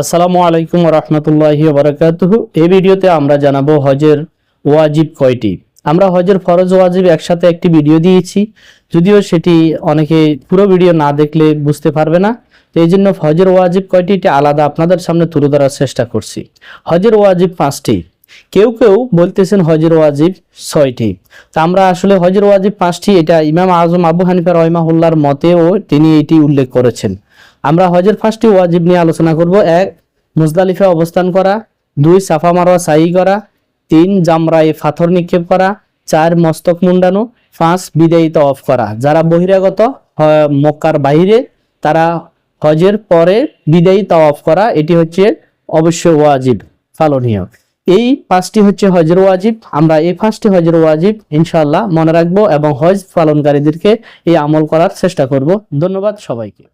আসসালামু আলাইকুম রহমতুল্লাহি এই ভিডিওতে আমরা জানাব হজের ওয়াজিব কয়টি। আমরা হজের ফরজ ওয়াজিব একসাথে একটি ভিডিও দিয়েছি, যদিও সেটি অনেকে পুরো ভিডিও না দেখলে বুঝতে পারবে না। তো এই জন্য হজের ওয়াজিব কয়টি এটা আলাদা আপনাদের সামনে তুলে ধরার চেষ্টা করছি। হজের ওয়াজিব পাঁচটি। কেউ কেউ বলতেছেন হজের ওয়াজিব ছয়টি। তা আমরা আসলে হজের ওয়াজিব পাঁচটি, এটা ইমাম আজম আবু হানিফা রহমাহুল্লার মতেও তিনি এটি উল্লেখ করেছেন। আমরা হজের ফার্স্টটি ওয়াজিব নিয়ে আলোচনা করব। এক মুজদালিফা অবস্থান করা। দুই, সাফা মারোয়া সাই করা। তিন, জামরায় পাথর নিক্ষেপ করা। চার, মস্তক মুন্ডানো। পাঁচ, বিদায়ী অফ করা। যারা বহিরাগত মক্কার বাইরে, তারা হজের পরে বিদায়ী অফ করা। এটি হচ্ছে অবশ্যই ওয়াজিব, পালনীয়। এই পাঁচটি হচ্ছে হজের ওয়াজিব। আমরা এই পাঁচটি হজের ওয়াজিব ইনশাল্লাহ মনে রাখব এবং হজ পালনকারীদেরকে এই আমল করার চেষ্টা করব। ধন্যবাদ সবাইকে।